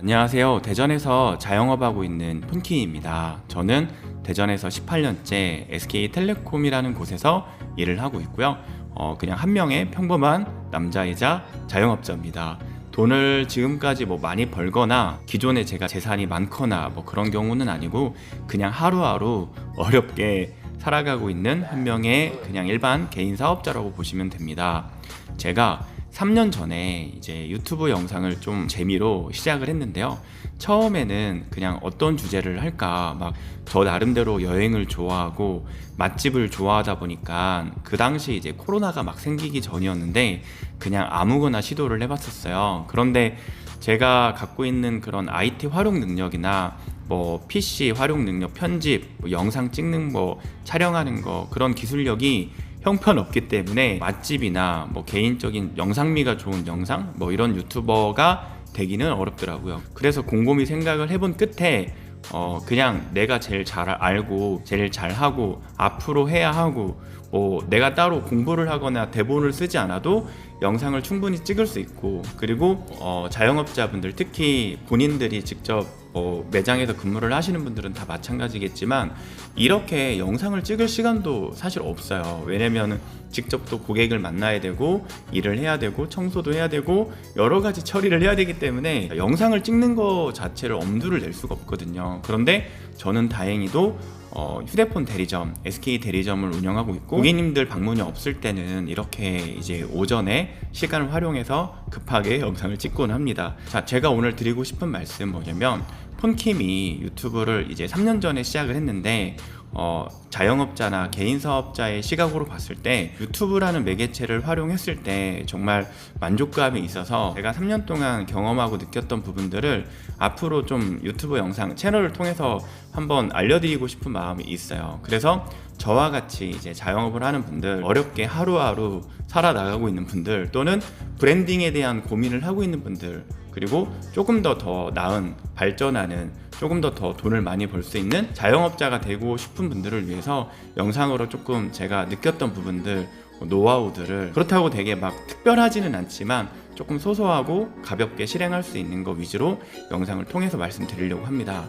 안녕하세요. 대전에서 자영업하고 있는 폰키입니다. 저는 대전에서 18년째 SK텔레콤이라는 곳에서 일을 하고 있고요. 어, 그냥 한 명의 평범한 남자이자 자영업자입니다. 돈을 지금까지 뭐 많이 벌거나 기존에 제가 재산이 많거나 뭐 그런 경우는 아니고 그냥 하루하루 어렵게 살아가고 있는 한 명의 그냥 일반 개인 사업자라고 보시면 됩니다. 제가 3년 전에 이제 유튜브 영상을 좀 재미로 시작을 했는데요. 처음에는 그냥 어떤 주제를 할까 막 저 나름대로 여행을 좋아하고 맛집을 좋아하다 보니까 그 당시 이제 코로나가 막 생기기 전이었는데 그냥 아무거나 시도를 해봤었어요. 그런데 제가 갖고 있는 그런 IT 활용 능력이나 뭐 PC 활용 능력, 편집, 뭐 영상 찍는 거, 촬영하는 거 그런 기술력이 형편없기 때문에 맛집이나 뭐 개인적인 영상미가 좋은 영상 뭐 이런 유튜버가 되기는 어렵더라고요. 그래서 곰곰이 생각을 해본 끝에 어 그냥 내가 제일 잘 알고 제일 잘하고 앞으로 해야 하고 뭐 내가 따로 공부를 하거나 대본을 쓰지 않아도 영상을 충분히 찍을 수 있고 그리고 어 자영업자분들 특히 본인들이 직접 뭐 매장에서 근무를 하시는 분들은 다 마찬가지겠지만 이렇게 영상을 찍을 시간도 사실 없어요. 왜냐면 직접 또 고객을 만나야 되고 일을 해야 되고 청소도 해야 되고 여러 가지 처리를 해야 되기 때문에 영상을 찍는 거 자체를 엄두를 낼 수가 없거든요. 그런데 저는 다행히도 어, 휴대폰 대리점, SK 대리점을 운영하고 있고 고객님들 방문이 없을 때는 이렇게 이제 오전에 시간을 활용해서 급하게 영상을 찍곤 합니다. 자, 제가 오늘 드리고 싶은 말씀 뭐냐면 폰킴이 유튜브를 이제 3년 전에 시작을 했는데 어, 자영업자나 개인 사업자의 시각으로 봤을 때 유튜브라는 매개체를 활용했을 때 정말 만족감이 있어서 제가 3년 동안 경험하고 느꼈던 부분들을 앞으로 좀 유튜브 영상 채널을 통해서 한번 알려드리고 싶은 마음이 있어요. 그래서 저와 같이 이제 자영업을 하는 분들, 어렵게 하루하루 살아나가고 있는 분들, 또는 브랜딩에 대한 고민을 하고 있는 분들, 그리고 조금 더 더 나은 발전하는 조금 더 더 돈을 많이 벌 수 있는 자영업자가 되고 싶은 분들을 위해서 영상으로 조금 제가 느꼈던 부분들 노하우들을 그렇다고 되게 막 특별하지는 않지만 조금 소소하고 가볍게 실행할 수 있는 거 위주로 영상을 통해서 말씀드리려고 합니다.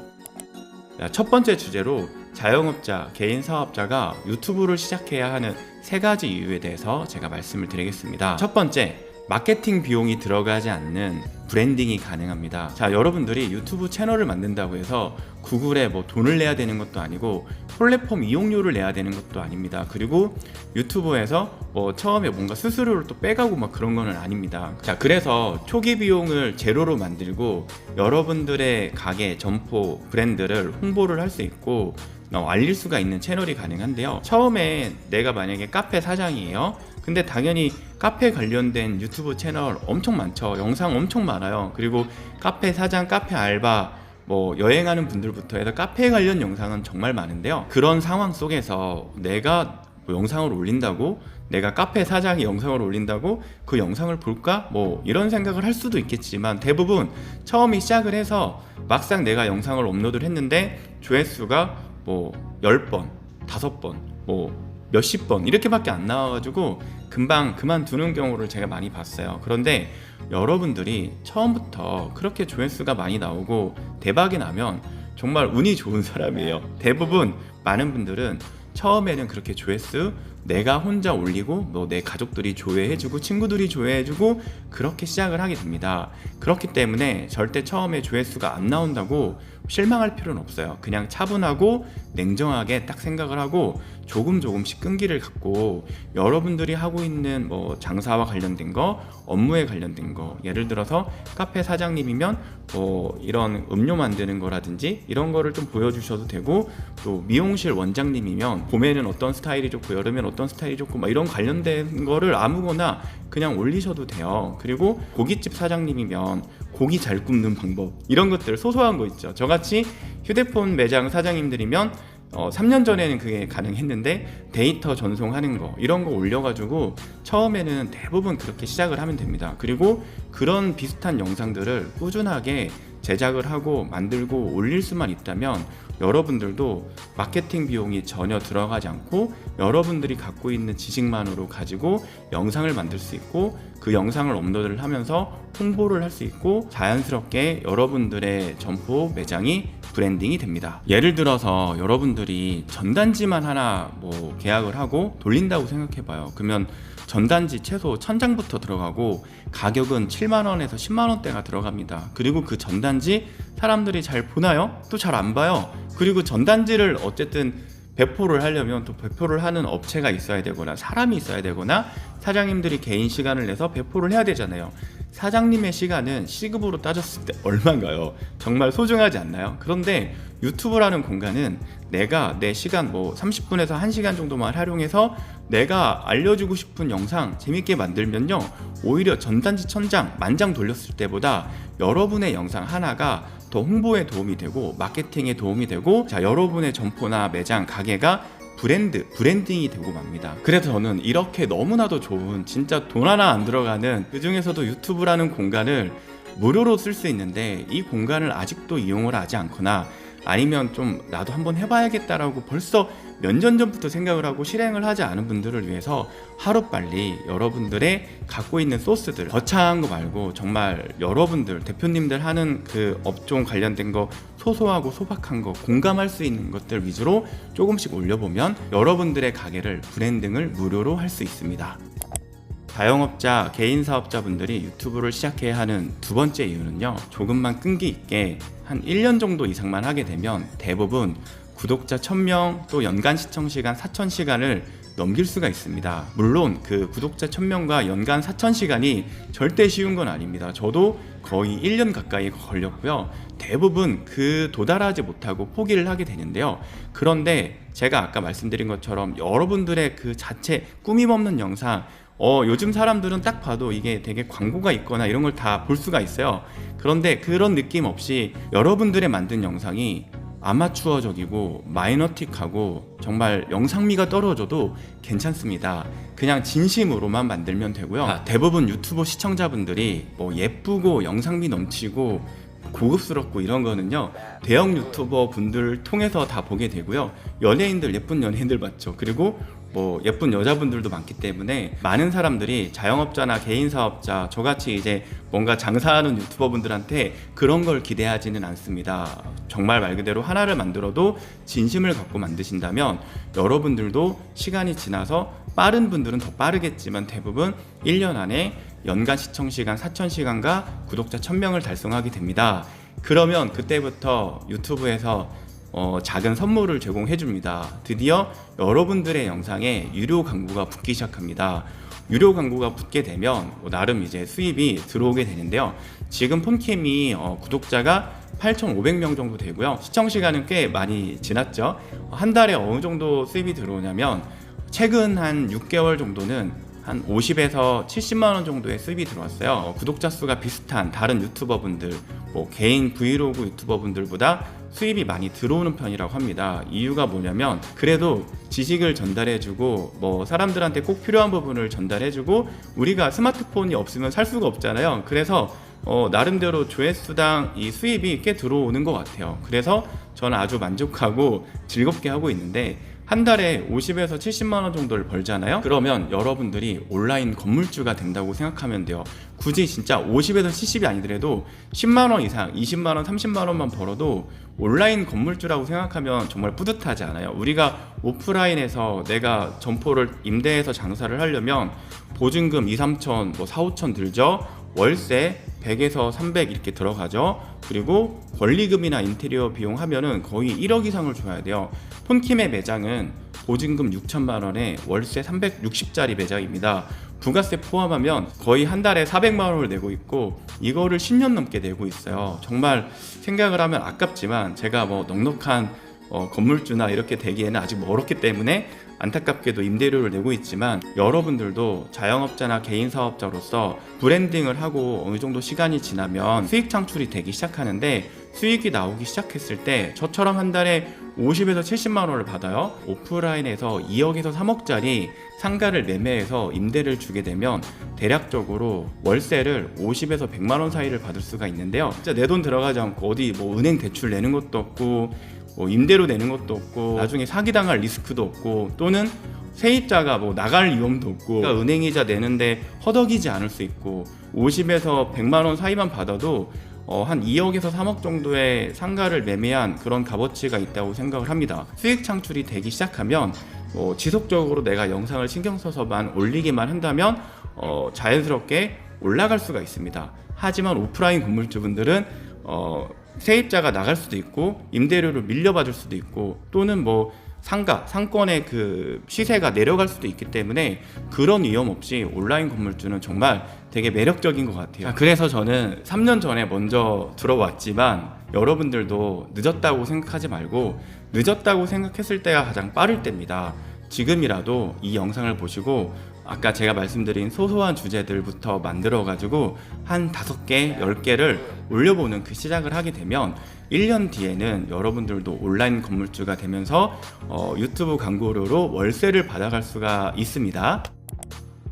자, 첫 번째 주제로 자영업자, 개인 사업자가 유튜브를 시작해야 하는 세 가지 이유에 대해서 제가 말씀을 드리겠습니다. 첫 번째, 마케팅 비용이 들어가지 않는 브랜딩이 가능합니다. 자, 여러분들이 유튜브 채널을 만든다고 해서 구글에 뭐 돈을 내야 되는 것도 아니고 플랫폼 이용료를 내야 되는 것도 아닙니다. 그리고 유튜브에서 뭐 처음에 뭔가 수수료를 또 빼가고 막 그런 거는 아닙니다. 자, 그래서 초기 비용을 제로로 만들고 여러분들의 가게, 점포, 브랜드를 홍보를 할 수 있고 어, 알릴 수가 있는 채널이 가능한데요. 처음에 내가 만약에 카페 사장이에요. 근데 당연히 카페 관련된 유튜브 채널 엄청 많죠. 영상 엄청 많아요. 그리고 카페 사장, 카페 알바, 뭐 여행하는 분들부터 해서 카페 관련 영상은 정말 많은데요. 그런 상황 속에서 내가 뭐 영상을 올린다고 내가 카페 사장이 영상을 올린다고 그 영상을 볼까? 뭐 이런 생각을 할 수도 있겠지만 대부분 처음에 시작을 해서 막상 내가 영상을 업로드를 했는데 조회수가 뭐 10번, 5번, 뭐 몇십 번 이렇게밖에 안 나와가지고 금방 그만두는 경우를 제가 많이 봤어요. 그런데 여러분들이 처음부터 그렇게 조회수가 많이 나오고 대박이 나면 정말 운이 좋은 사람이에요. 대부분 많은 분들은 처음에는 그렇게 조회수 내가 혼자 올리고 뭐 내 가족들이 조회해주고 친구들이 조회해주고 그렇게 시작을 하게 됩니다. 그렇기 때문에 절대 처음에 조회수가 안 나온다고 실망할 필요는 없어요. 그냥 차분하고 냉정하게 딱 생각을 하고 조금 조금씩 끈기를 갖고 여러분들이 하고 있는 뭐 장사와 관련된 거, 업무에 관련된 거, 예를 들어서 카페 사장님이면 뭐 이런 음료 만드는 거라든지 이런 거를 좀 보여주셔도 되고 또 미용실 원장님이면 봄에는 어떤 스타일이 좋고 여름에는 어떤 스타일이 좋고 막 이런 관련된 거를 아무거나 그냥 올리셔도 돼요. 그리고 고깃집 사장님이면 고기 잘 굽는 방법 이런 것들 소소한 거 있죠. 저같이 휴대폰 매장 사장님들이면 어, 3년 전에는 그게 가능했는데 데이터 전송하는 거 이런 거 올려가지고 처음에는 대부분 그렇게 시작을 하면 됩니다. 그리고 그런 비슷한 영상들을 꾸준하게 제작을 하고 만들고 올릴 수만 있다면 여러분들도 마케팅 비용이 전혀 들어가지 않고 여러분들이 갖고 있는 지식만으로 가지고 영상을 만들 수 있고 그 영상을 업로드를 하면서 홍보를 할 수 있고 자연스럽게 여러분들의 점포 매장이 브랜딩이 됩니다. 예를 들어서 여러분들이 전단지만 하나 뭐 계약을 하고 돌린다고 생각해 봐요. 그러면 전단지 최소 1000장부터 들어가고 가격은 7만 원에서 10만 원대가 들어갑니다. 그리고 그 전단지 사람들이 잘 보나요? 또 잘 안 봐요. 그리고 전단지를 어쨌든 배포를 하려면 또 배포를 하는 업체가 있어야 되거나 사람이 있어야 되거나 사장님들이 개인 시간을 내서 배포를 해야 되잖아요. 사장님의 시간은 시급으로 따졌을 때 얼마인가요? 정말 소중하지 않나요? 그런데 유튜브라는 공간은 내가 내 시간 뭐 30분에서 1시간 정도만 활용해서 내가 알려주고 싶은 영상 재밌게 만들면요. 오히려 전단지 천장, 만장 돌렸을 때보다 여러분의 영상 하나가 더 홍보에 도움이 되고 마케팅에 도움이 되고 자 여러분의 점포나 매장 가게가 브랜드 브랜딩이 되고 맙니다. 그래서 저는 이렇게 너무나도 좋은 진짜 돈 하나 안 들어가는 그 중에서도 유튜브라는 공간을 무료로 쓸 수 있는데 이 공간을 아직도 이용을 하지 않거나 아니면 좀 나도 한번 해봐야겠다라고 벌써 몇 년 전부터 생각을 하고 실행을 하지 않은 분들을 위해서 하루빨리 여러분들의 갖고 있는 소스들 거창한 거 말고 정말 여러분들 대표님들 하는 그 업종 관련된 거 소소하고 소박한 거 공감할 수 있는 것들 위주로 조금씩 올려보면 여러분들의 가게를 브랜딩을 무료로 할 수 있습니다. 자영업자, 개인 사업자분들이 유튜브를 시작해야 하는 두 번째 이유는요. 조금만 끈기 있게 한 1년 정도 이상만 하게 되면 대부분 구독자 1000명 또 연간 시청 시간 4000시간을 넘길 수가 있습니다. 물론 그 구독자 1000명과 연간 4000시간이 절대 쉬운 건 아닙니다. 저도 거의 1년 가까이 걸렸고요. 대부분 그 도달하지 못하고 포기를 하게 되는데요. 그런데 제가 아까 말씀드린 것처럼 여러분들의 그 자체 꾸밈 없는 영상 어, 요즘 사람들은 딱 봐도 이게 되게 광고가 있거나 이런 걸 다 볼 수가 있어요. 그런데 그런 느낌 없이 여러분들의 만든 영상이 아마추어적이고 마이너틱하고 정말 영상미가 떨어져도 괜찮습니다. 그냥 진심으로만 만들면 되고요. 아, 대부분 유튜버 시청자분들이 뭐 예쁘고 영상미 넘치고 고급스럽고 이런 거는요 대형 유튜버 분들 통해서 다 보게 되고요 연예인들 예쁜 연예인들 봤죠 그리고 뭐 예쁜 여자분들도 많기 때문에 많은 사람들이 자영업자나 개인 사업자 저같이 이제 뭔가 장사하는 유튜버분들한테 그런 걸 기대하지는 않습니다. 정말 말 그대로 하나를 만들어도 진심을 갖고 만드신다면 여러분들도 시간이 지나서 빠른 분들은 더 빠르겠지만 대부분 1년 안에 연간 시청 시간 4,000시간과 구독자 1,000명을 달성하게 됩니다. 그러면 그때부터 유튜브에서 어, 작은 선물을 제공해 줍니다. 드디어 여러분들의 영상에 유료 광고가 붙기 시작합니다. 유료 광고가 붙게 되면 뭐 나름 이제 수입이 들어오게 되는데요. 지금 폰캠이 어, 구독자가 8,500명 정도 되고요. 시청 시간은 꽤 많이 지났죠. 한 달에 어느 정도 수입이 들어오냐면 최근 한 6개월 정도는 한 50에서 70만 원 정도의 수입이 들어왔어요. 어, 구독자 수가 비슷한 다른 유튜버분들, 뭐 개인 브이로그 유튜버분들보다 수입이 많이 들어오는 편이라고 합니다. 이유가 뭐냐면 그래도 지식을 전달해주고 뭐 사람들한테 꼭 필요한 부분을 전달해주고 우리가 스마트폰이 없으면 살 수가 없잖아요. 그래서 어, 나름대로 조회수당 이 수입이 꽤 들어오는 것 같아요. 그래서 저는 아주 만족하고 즐겁게 하고 있는데 한 달에 50에서 70만 원 정도를 벌잖아요. 그러면 여러분들이 온라인 건물주가 된다고 생각하면 돼요. 굳이 진짜 50에서 70이 아니더라도 10만 원 이상, 20만 원, 30만 원만 벌어도 온라인 건물주라고 생각하면 정말 뿌듯하지 않아요. 우리가 오프라인에서 내가 점포를 임대해서 장사를 하려면 보증금 2, 3천, 뭐 4, 5천 들죠. 월세 100에서 300 이렇게 들어가죠. 그리고 권리금이나 인테리어 비용 하면은 거의 1억 이상을 줘야 돼요. 폰킴의 매장은 보증금 6천만 원에 월세 360짜리 매장입니다. 부가세 포함하면 거의 한 달에 400만 원을 내고 있고 이거를 10년 넘게 내고 있어요. 정말 생각을 하면 아깝지만 제가 뭐 넉넉한 어, 건물주나 이렇게 되기에는 아직 멀었기 때문에 안타깝게도 임대료를 내고 있지만 여러분들도 자영업자나 개인 사업자로서 브랜딩을 하고 어느 정도 시간이 지나면 수익 창출이 되기 시작하는데 수익이 나오기 시작했을 때 저처럼 한 달에 50에서 70만 원을 받아요. 오프라인에서 2억에서 3억짜리 상가를 매매해서 임대를 주게 되면 대략적으로 월세를 50에서 100만 원 사이를 받을 수가 있는데요. 진짜 내 돈 들어가지 않고 어디 뭐 은행 대출 내는 것도 없고 뭐 임대료 내는 것도 없고 나중에 사기당할 리스크도 없고 또는 세입자가 뭐 나갈 위험도 없고 그러니까 은행이자 내는데 허덕이지 않을 수 있고 50에서 100만 원 사이만 받아도 어, 한 2억에서 3억 정도의 상가를 매매한 그런 값어치가 있다고 생각을 합니다. 수익 창출이 되기 시작하면 뭐 지속적으로 내가 영상을 신경 써서만 올리기만 한다면 어, 자연스럽게 올라갈 수가 있습니다. 하지만 오프라인 건물주분들은 어, 세입자가 나갈 수도 있고 임대료를 밀려받을 수도 있고 또는 뭐 상가 상권의 그 시세가 내려갈 수도 있기 때문에 그런 위험 없이 온라인 건물주는 정말 되게 매력적인 것 같아요. 자, 그래서 저는 3년 전에 먼저 들어왔지만 여러분들도 늦었다고 생각하지 말고 늦었다고 생각했을 때가 가장 빠를 때입니다. 지금이라도 이 영상을 보시고 아까 제가 말씀드린 소소한 주제들부터 만들어 가지고 한 다섯 개, 열 개를 올려보는 그 시작을 하게 되면 1년 뒤에는 여러분들도 온라인 건물주가 되면서 어, 유튜브 광고료로 월세를 받아갈 수가 있습니다.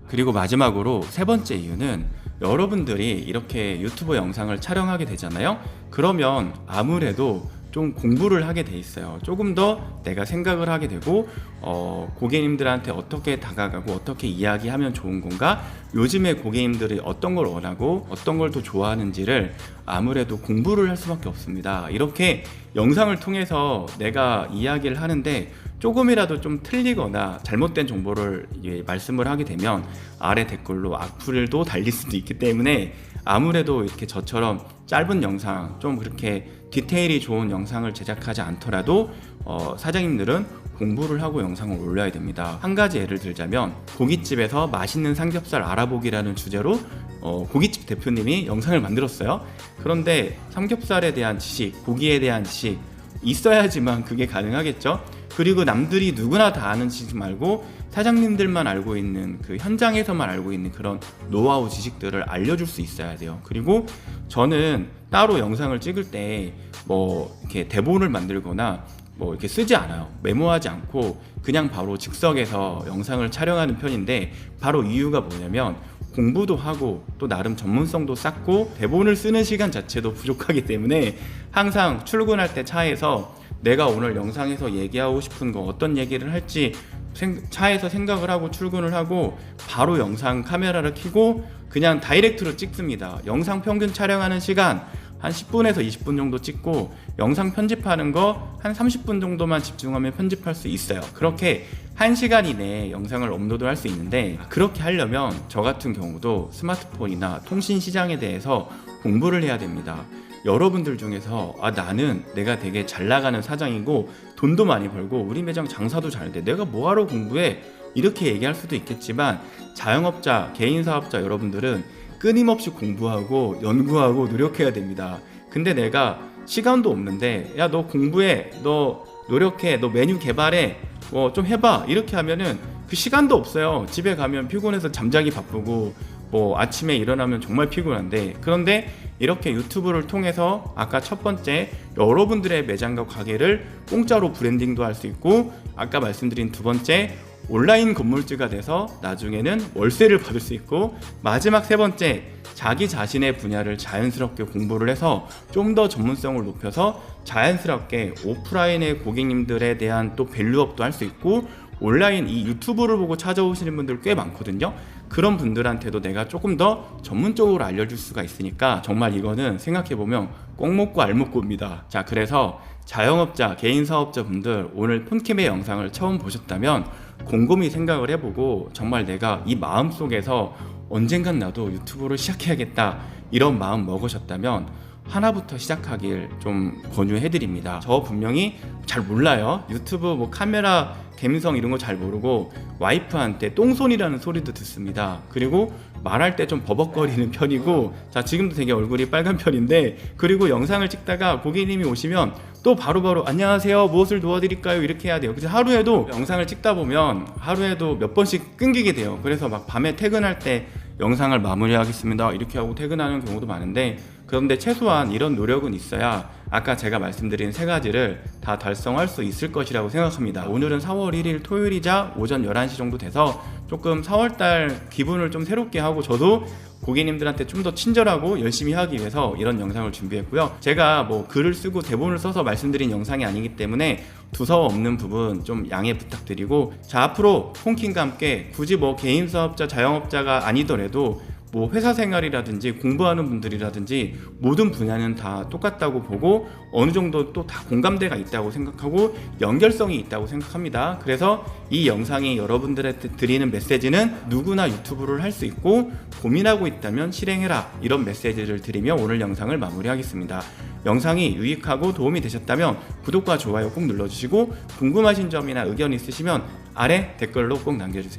그리고 마지막으로 세 번째 이유는 여러분들이 이렇게 유튜브 영상을 촬영하게 되잖아요. 그러면 아무래도 좀 공부를 하게 돼 있어요. 조금 더 내가 생각을 하게 되고 어, 고객님들한테 어떻게 다가가고 어떻게 이야기하면 좋은 건가? 요즘에 고객님들이 어떤 걸 원하고 어떤 걸 더 좋아하는지를 아무래도 공부를 할 수밖에 없습니다. 이렇게 영상을 통해서 내가 이야기를 하는데 조금이라도 좀 틀리거나 잘못된 정보를 말씀을 하게 되면 아래 댓글로 악플도 달릴 수도 있기 때문에 아무래도 이렇게 저처럼 짧은 영상 좀 그렇게 디테일이 좋은 영상을 제작하지 않더라도 어, 사장님들은 공부를 하고 영상을 올려야 됩니다. 한 가지 예를 들자면 고깃집에서 맛있는 삼겹살 알아보기라는 주제로 어, 고깃집 대표님이 영상을 만들었어요. 그런데 삼겹살에 대한 지식, 고기에 대한 지식 있어야지만 그게 가능하겠죠. 그리고 남들이 누구나 다 아는 지식 말고 사장님들만 알고 있는 그 현장에서만 알고 있는 그런 노하우 지식들을 알려줄 수 있어야 돼요. 그리고 저는 따로 영상을 찍을 때 뭐 이렇게 대본을 만들거나 뭐 이렇게 쓰지 않아요. 메모하지 않고 그냥 바로 즉석에서 영상을 촬영하는 편인데 바로 이유가 뭐냐면 공부도 하고 또 나름 전문성도 쌓고 대본을 쓰는 시간 자체도 부족하기 때문에 항상 출근할 때 차에서 내가 오늘 영상에서 얘기하고 싶은 거 어떤 얘기를 할지 생- 차에서 생각을 하고 출근을 하고 바로 영상 카메라를 켜고 그냥 다이렉트로 찍습니다. 영상 평균 촬영하는 시간 한 10분에서 20분 정도 찍고 영상 편집하는 거 한 30분 정도만 집중하면 편집할 수 있어요. 그렇게 1시간 이내에 영상을 업로드할 수 있는데 그렇게 하려면 저 같은 경우도 스마트폰이나 통신 시장에 대해서 공부를 해야 됩니다. 여러분들 중에서 아 나는 내가 되게 잘 나가는 사장이고 돈도 많이 벌고 우리 매장 장사도 잘 돼. 내가 뭐하러 공부해? 이렇게 얘기할 수도 있겠지만 자영업자, 개인 사업자 여러분들은 끊임없이 공부하고 연구하고 노력해야 됩니다. 근데 내가 시간도 없는데 야 너 공부해, 너 노력해, 너 메뉴 개발해, 뭐 좀 해봐 이렇게 하면은 그 시간도 없어요. 집에 가면 피곤해서 잠자기 바쁘고 뭐 아침에 일어나면 정말 피곤한데 그런데 이렇게 유튜브를 통해서 아까 첫 번째 여러분들의 매장과 가게를 공짜로 브랜딩도 할 수 있고 아까 말씀드린 두 번째 온라인 건물주가 돼서 나중에는 월세를 받을 수 있고 마지막 세 번째 자기 자신의 분야를 자연스럽게 공부를 해서 좀 더 전문성을 높여서 자연스럽게 오프라인의 고객님들에 대한 또 밸류업도 할 수 있고 온라인 이 유튜브를 보고 찾아오시는 분들 꽤 많거든요. 그런 분들한테도 내가 조금 더 전문적으로 알려줄 수가 있으니까 정말 이거는 생각해보면 꼭 먹고 알 먹고입니다. 자, 그래서 자영업자, 개인 사업자 분들 오늘 폰캠의 영상을 처음 보셨다면 곰곰이 생각을 해보고 정말 내가 이 마음 속에서 언젠간 나도 유튜브를 시작해야겠다 이런 마음 먹으셨다면 하나부터 시작하길 좀 권유해드립니다. 저 분명히 잘 몰라요. 유튜브 뭐 카메라 감성 이런 거 잘 모르고 와이프한테 똥손이라는 소리도 듣습니다. 그리고 말할 때 좀 버벅거리는 편이고 자 지금도 되게 얼굴이 빨간 편인데 그리고 영상을 찍다가 고객님이 오시면 또 바로바로 안녕하세요 무엇을 도와드릴까요 이렇게 해야 돼요. 그래서 하루에도 영상을 찍다 보면 하루에도 몇 번씩 끊기게 돼요. 그래서 막 밤에 퇴근할 때 영상을 마무리하겠습니다 이렇게 하고 퇴근하는 경우도 많은데 그런데 최소한 이런 노력은 있어야 아까 제가 말씀드린 세 가지를 다 달성할 수 있을 것이라고 생각합니다. 오늘은 4월 1일 토요일이자 오전 11시 정도 돼서 조금 4월달 기분을 좀 새롭게 하고 저도 고객님들한테 좀 더 친절하고 열심히 하기 위해서 이런 영상을 준비했고요. 제가 뭐 글을 쓰고 대본을 써서 말씀드린 영상이 아니기 때문에 두서워 없는 부분 좀 양해 부탁드리고 자 앞으로 폰킹과 함께 굳이 뭐 개인 사업자 자영업자가 아니더라도 뭐 회사 생활이라든지 공부하는 분들이라든지 모든 분야는 다 똑같다고 보고 어느 정도 또 다 공감대가 있다고 생각하고 연결성이 있다고 생각합니다. 그래서 이 영상이 여러분들한테 드리는 메시지는 누구나 유튜브를 할 수 있고 고민하고 있다면 실행해라 이런 메시지를 드리며 오늘 영상을 마무리하겠습니다. 영상이 유익하고 도움이 되셨다면 구독과 좋아요 꼭 눌러주시고 궁금하신 점이나 의견 있으시면 아래 댓글로 꼭 남겨주세요.